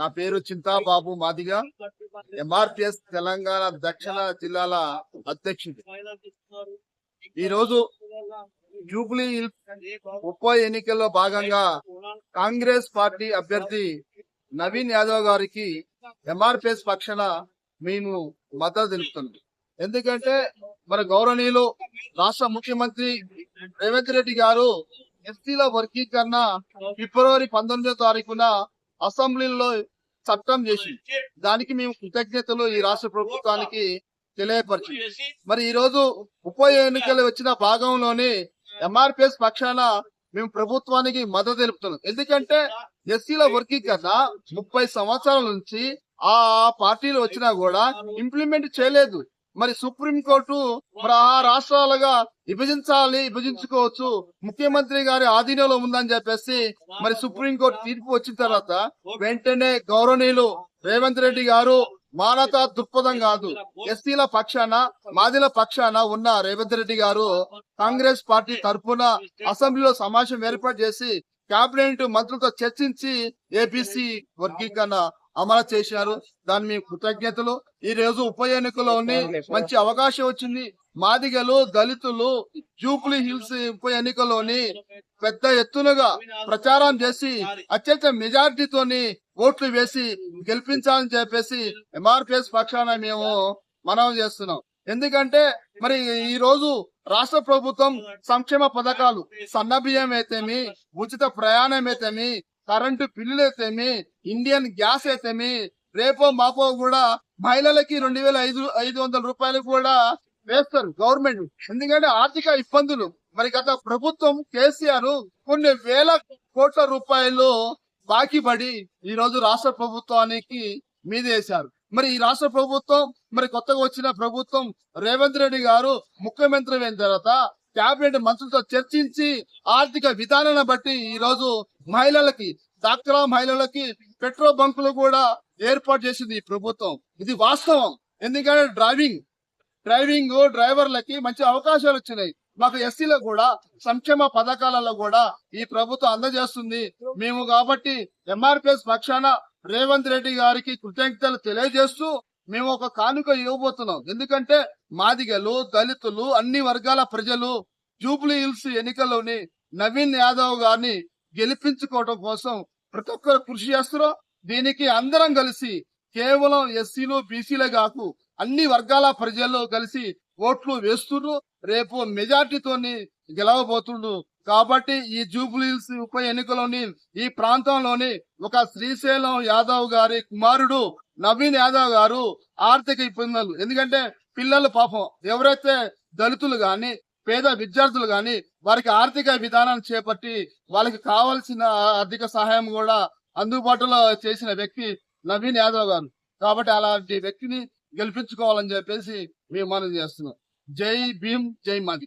నా పేరు చింతాబాబు మాదిగా ఎంఆర్పిఎస్ తెలంగాణ దక్షిణ జిల్లాల అధ్యక్షుడు. ఈరోజు జూబ్లీ హిల్స్ ఉప ఎన్నికల్లో భాగంగా కాంగ్రెస్ పార్టీ అభ్యర్థి నవీన్ యాదవ్ గారికి ఎంఆర్పిఎస్ పక్షాన మేము మద్దతు తెలుపుతున్నాం. ఎందుకంటే మన గౌరవనీయులు రాష్ట్ర ముఖ్యమంత్రి రేవంత్ రెడ్డి గారు ఎస్టీల వర్గీకరణ ఫిబ్రవరి పంతొమ్మిదో తారీఖున అసెంబ్లీలో చట్టం చేసి దానికి మేము కృతజ్ఞతలు ఈ రాష్ట్ర ప్రభుత్వానికి తెలియపరిచి. మరి ఈ రోజు ఉప ఎన్నికలు వచ్చిన భాగంలోని ఎంఆర్పిఎస్ పక్షాన మేము ప్రభుత్వానికి మద్దతు తెలుపుతున్నాం. ఎందుకంటే ఎస్సీల వర్గీకరణ ముప్పై సంవత్సరాల నుంచి ఆ పార్టీలు వచ్చినా కూడా ఇంప్లిమెంట్ చేయలేదు. మరి సుప్రీం కోర్టు మరి ఆ రాష్ట్రాలుగా విభజించాలి విభజించుకోవచ్చు. ముఖ్యమంత్రి గారి ఆధీనంలో ఉందని చెప్పేసి మరి సుప్రీం కోర్టు తీర్పు వచ్చిన తర్వాత వెంటనే గౌరవనీయులు రేవంత్ రెడ్డి గారు మానత దృక్పథం కాదు. ఎస్సీల పక్షాన మాదిల పక్షాన ఉన్న రేవంత్ రెడ్డి గారు కాంగ్రెస్ పార్టీ తరఫున అసెంబ్లీలో సమావేశం ఏర్పాటు చేసి కేబినెట్ మంత్రులతో చర్చించి ఏపీసీ వర్గీకరణ అమలు చేశారు. దాని మీ కృతజ్ఞతలు. ఈ రోజు ఉప ఎన్నికలోని మంచి అవకాశం వచ్చింది. మాదిగలు దళితులు జూబ్లీ హిల్స్ ఉప ఎన్నికలోని పెద్ద ఎత్తునగా ప్రచారం చేసి అత్యంత మెజార్టీతోని ఓట్లు వేసి గెలిపించాలని చెప్పేసి ఎంఆర్పిఎస్ పక్షాన మేము మనవి చేస్తున్నాం. ఎందుకంటే మరి ఈ రోజు రాష్ట్ర ప్రభుత్వం సంక్షేమ పథకాలు సన్న బియ్యం అయితేమి ఉచిత ప్రయాణం అయితేమి కరెంటు బిల్లులు అయితేమి ఇండియన్ గ్యాస్ అయితేమి రేపో మాపో కూడా మహిళలకి రెండు వేల ఐదు ఐదు వందల రూపాయలు కూడా వేస్తారు గవర్నమెంట్. ఎందుకంటే ఆర్థిక ఇబ్బందులు. మరి గత ప్రభుత్వం కేసీఆర్ కొన్ని వేల కోట్ల రూపాయలు బాకీ పడి ఈ రోజు రాష్ట్ర ప్రభుత్వానికి మీద వేశారు. మరి ఈ రాష్ట్ర ప్రభుత్వం మరి కొత్తగా వచ్చిన ప్రభుత్వం రేవంత్ రెడ్డి గారు ముఖ్యమంత్రి అయిన తర్వాత క్యాబినెట్ మంత్రులతో చర్చించి ఆర్థిక విధానాన్ని బట్టి ఈ రోజు మహిళలకి డాక్టరా మహిళలకి పెట్రోల్ బంకులు కూడా ఏర్పాటు చేసింది ఈ ప్రభుత్వం. ఇది వాస్తవం. ఎందుకంటే డ్రైవింగ్ డ్రైవింగ్ డ్రైవర్లకి మంచి అవకాశాలు వచ్చినాయి. మాకు ఎస్సీలో కూడా సంక్షేమ పథకాలలో కూడా ఈ ప్రభుత్వం అందజేస్తుంది. మేము కాబట్టి ఎంఆర్పిఎస్ పక్షాన రేవంత్ రెడ్డి గారికి కృతజ్ఞతలు తెలియజేస్తూ మేము ఒక కానుక ఇవ్వబోతున్నాం. ఎందుకంటే మాదిగలు దళితులు అన్ని వర్గాల ప్రజలు జూబ్లీ హిల్స్ ఎన్నికల్లోని నవీన్ యాదవ్ గారిని గెలిపించుకోవడం కోసం ప్రతి ఒక్కరు కృషి చేస్తున్నారు. దీనికి అందరం కలిసి కేవలం ఎస్సీలు బీసీలే కాకు అన్ని వర్గాల ప్రజలు కలిసి ఓట్లు వేస్తుండ్రు రేపు మెజార్టీతోని గెలవబోతుండ్రు కాబట్టి ఈ జూబ్లీహిల్స్ ఉప ఎన్నికలోని ఈ ప్రాంతంలోని ఒక శ్రీశైలం యాదవ్ గారి కుమారుడు నవీన్ యాదవ్ గారు ఆర్థిక ఇబ్బందులు. ఎందుకంటే పిల్లలు పాపం. ఎవరైతే దళితులు గాని పేద విద్యార్థులు గాని వారికి ఆర్థిక విధానాన్ని చేపట్టి వాళ్ళకి కావాల్సిన ఆర్థిక సహాయం కూడా అందుబాటులో చేసిన వ్యక్తి నవీన్ యాదవ్ గారు. కాబట్టి అలాంటి వ్యక్తిని గెలిపించుకోవాలని చెప్పేసి మేము మనం చేస్తున్నాం. జై భీమ్ జై మాది